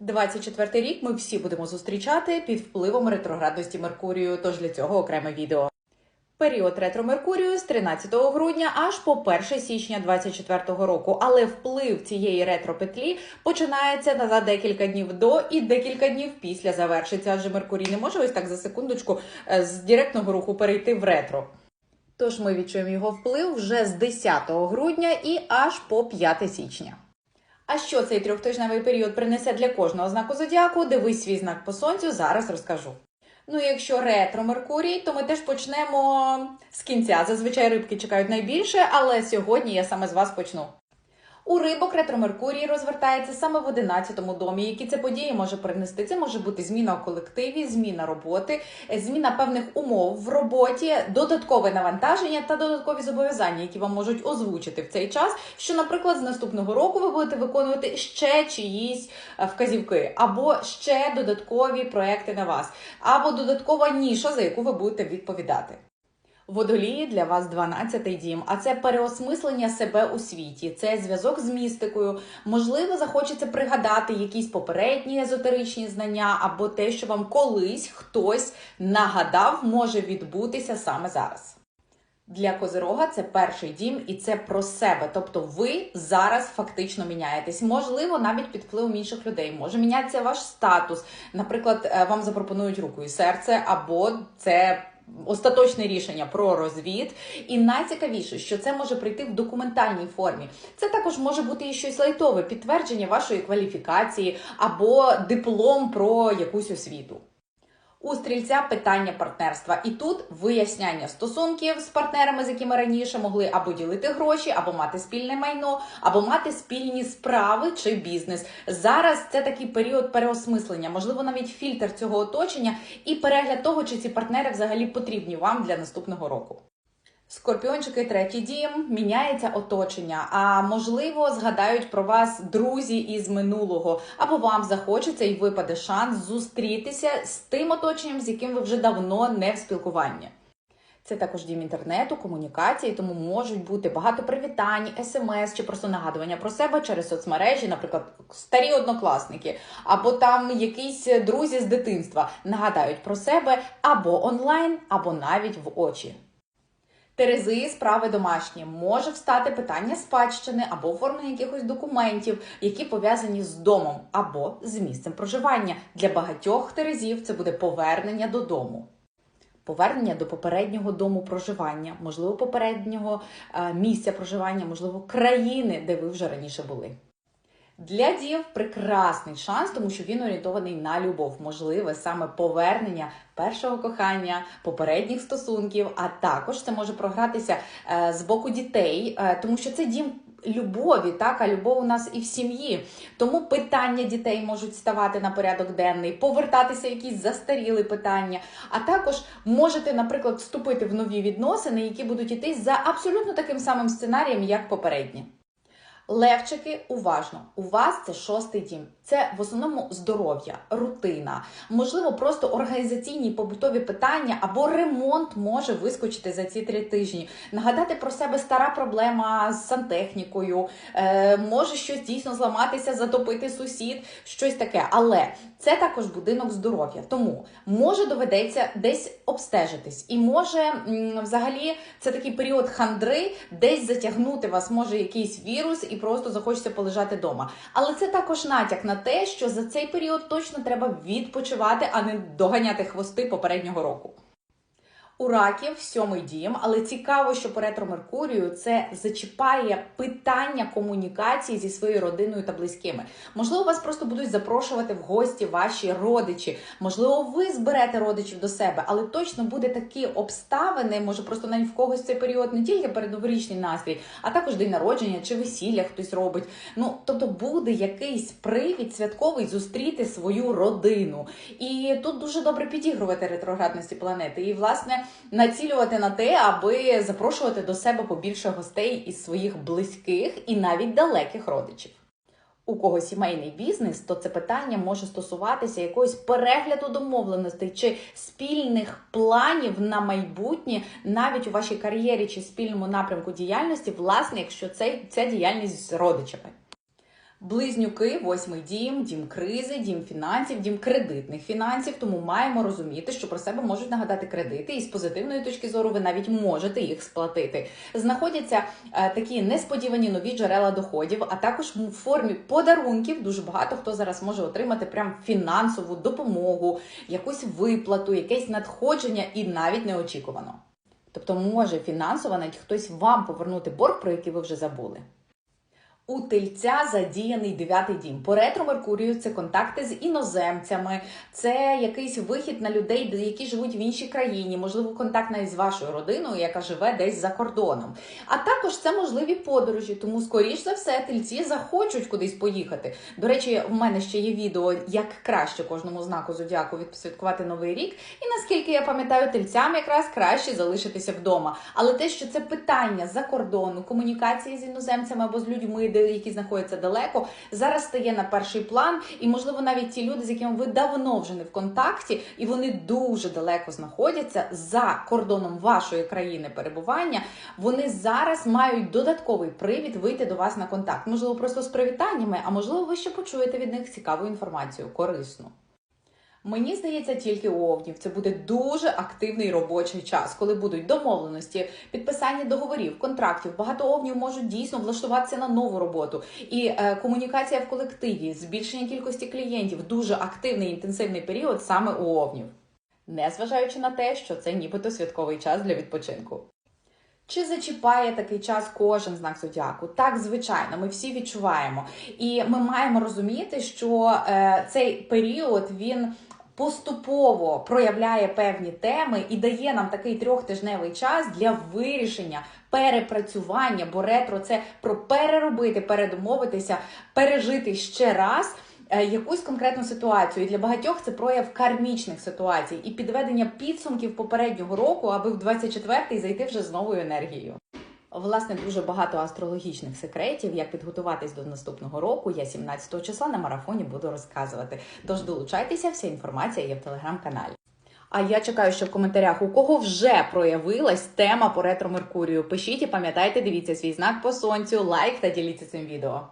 24 рік ми всі будемо зустрічати під впливом ретроградності Меркурію, тож для цього окреме відео. Період ретро Меркурію з 13 грудня аж по 1 січня 24 року, але вплив цієї ретро-петлі починається на за декілька днів до і декілька днів після завершиться, адже Меркурій не може ось так за секундочку е, з директного руху перейти в ретро. Тож ми відчуємо його вплив вже з 10 грудня і аж по 5 січня. А що цей трьохтижневий період принесе для кожного знаку зодіаку? Дивись свій знак по сонцю, зараз розкажу. Ну, і якщо ретро Меркурій, то ми теж почнемо з кінця. Зазвичай рибки чекають найбільше, але сьогодні я саме з вас почну. У рибок ретро Меркурій розвертається саме в 11-му домі. Які це події може принести? Це може бути зміна у колективі, зміна роботи, зміна певних умов в роботі, додаткове навантаження та додаткові зобов'язання, які вам можуть озвучити в цей час. Що, наприклад, з наступного року ви будете виконувати ще чиїсь е, вказівки, або ще додаткові проекти на вас, або додаткова ніша, за яку ви будете відповідати. Водолії для вас 12-й дім, а це переосмислення себе у світі, це зв'язок з містикою. Можливо, захочеться пригадати якісь попередні езотеричні знання, або те, що вам колись хтось нагадав, може відбутися саме зараз. Для Козирога це перший дім, і це про себе. Тобто, ви зараз фактично міняєтесь. Можливо, навіть під впливом інших людей. Може мінятися ваш статус. Наприклад, е, вам запропонують руку і серце, або це остаточне рішення про розвід. І найцікавіше, що це може прийти в документальній формі. Це також може бути і щось лайтове, підтвердження вашої кваліфікації або диплом про якусь освіту. У стрільця питання партнерства, і тут виясняння стосунків з партнерами, з якими раніше могли або ділити гроші, або мати спільне майно, або мати спільні справи чи бізнес. Зараз це такий період переосмислення, можливо, навіть фільтр цього оточення і перегляд того, чи ці партнери взагалі потрібні вам для наступного року. Скорпіончики, третій дім, міняється оточення. А можливо, згадають про вас друзі із минулого, або вам захочеться і випаде шанс зустрітися з тим оточенням, з яким ви вже давно не в спілкуванні. Це також дім інтернету, комунікації, тому можуть бути багато привітань, смс чи просто нагадування про себе через соцмережі, наприклад, старі однокласники, або там якісь друзі з дитинства нагадають про себе або онлайн, або навіть в очі. Терези справи домашні може встати питання спадщини або оформлення якихось документів, які пов'язані з домом або з місцем проживання. Для багатьох терезів це буде повернення додому. Повернення до попереднього дому проживання, можливо, попереднього е, місця проживання, можливо, країни, де ви вже раніше були. Для дів прекрасний шанс, тому що він орієнтований на любов, можливе саме повернення першого кохання, попередніх стосунків, а також це може програтися е, з боку дітей, е, тому що це дім. Любові, так, а любов у нас і в сім'ї. Тому питання дітей можуть ставати на порядок денний, повертатися якісь застаріли питання. А також можете, наприклад, вступити в нові відносини, які будуть іти за абсолютно таким самим сценарієм, як попередні. Левчики, уважно, у вас це шостий дім. Це в основному здоров'я, рутина, можливо, просто організаційні побутові питання або ремонт може вискочити за ці три тижні. Нагадати про себе стара проблема з сантехнікою, е, може щось дійсно зламатися, затопити сусід, щось таке. Але це також будинок здоров'я. Тому може доведеться десь обстежитись, і може взагалі це такий період хандри, десь затягнути вас може якийсь вірус і просто захочеться полежати вдома. Але це також натяк на те, що за цей період точно треба відпочивати, а не доганяти хвости попереднього року. У раків сьомий дім, але цікаво, що по ретро Меркурію це зачіпає питання комунікації зі своєю родиною та близькими. Можливо, вас просто будуть запрошувати в гості ваші родичі. Можливо, ви зберете родичів до себе, але точно буде такі обставини. Може, просто навіть в когось цей період не тільки передноворічний настрій, а також день народження чи весілля хтось робить. Ну тобто буде якийсь привід святковий зустріти свою родину. І тут дуже добре підігрувати ретроградності планети. І власне націлювати на те, аби запрошувати до себе побільше гостей із своїх близьких і навіть далеких родичів. У кого сімейний бізнес, то це питання може стосуватися якогось перегляду домовленостей чи спільних планів на майбутнє, навіть у вашій кар'єрі чи спільному напрямку діяльності, власне, якщо це ця діяльність з родичами. Близнюки, восьмий дім, дім кризи, дім фінансів, дім кредитних фінансів. Тому маємо розуміти, що про себе можуть нагадати кредити, і з позитивної точки зору ви навіть можете їх сплатити. Знаходяться е, такі несподівані нові джерела доходів, а також в формі подарунків. Дуже багато хто зараз може отримати прям фінансову допомогу, якусь виплату, якесь надходження і навіть неочікувано. Тобто може фінансово навіть хтось вам повернути борг, про який ви вже забули. У тельця задіяний дев'ятий дім. По ретро Меркурію це контакти з іноземцями, це якийсь вихід на людей, які живуть в іншій країні, можливо, контакт навіть з вашою родиною, яка живе десь за кордоном. А також це можливі подорожі, тому скоріш за все тельці захочуть кудись поїхати. До речі, в мене ще є відео, як краще кожному знаку зодіаку відсвяткувати новий рік. І наскільки я пам'ятаю, тельцям якраз краще залишитися вдома. Але те, що це питання за кордону, комунікації з іноземцями або з людьми, які знаходяться далеко, зараз стає на перший план, і можливо навіть ті люди, з якими ви давно вже не в контакті, і вони дуже далеко знаходяться за кордоном вашої країни перебування. Вони зараз мають додатковий привід вийти до вас на контакт. Можливо, просто з привітаннями, а можливо, ви ще почуєте від них цікаву інформацію, корисну. Мені здається, тільки у овнів це буде дуже активний робочий час, коли будуть домовленості, підписання договорів, контрактів. Багато овнів можуть дійсно влаштуватися на нову роботу. І е, комунікація в колективі, збільшення кількості клієнтів, дуже активний інтенсивний період саме у овнів, незважаючи на те, що це нібито святковий час для відпочинку. Чи зачіпає такий час кожен знак зодіаку? Так, звичайно, ми всі відчуваємо. І ми маємо розуміти, що е, цей період він поступово проявляє певні теми і дає нам такий трьохтижневий час для вирішення. Перепрацювання, бо ретро це про переробити, передумовитися, пережити ще раз е, якусь конкретну ситуацію. І для багатьох це прояв кармічних ситуацій і підведення підсумків попереднього року, аби в 24-й зайти вже з новою енергією. Власне, дуже багато астрологічних секретів, як підготуватись до наступного року. Я 17 числа на марафоні буду розказувати. Тож долучайтеся, вся інформація є в телеграм-каналі. А я чекаю, що в коментарях у кого вже проявилась тема по ретро Меркурію. Пишіть і пам'ятайте, дивіться свій знак по сонцю, лайк та діліться цим відео.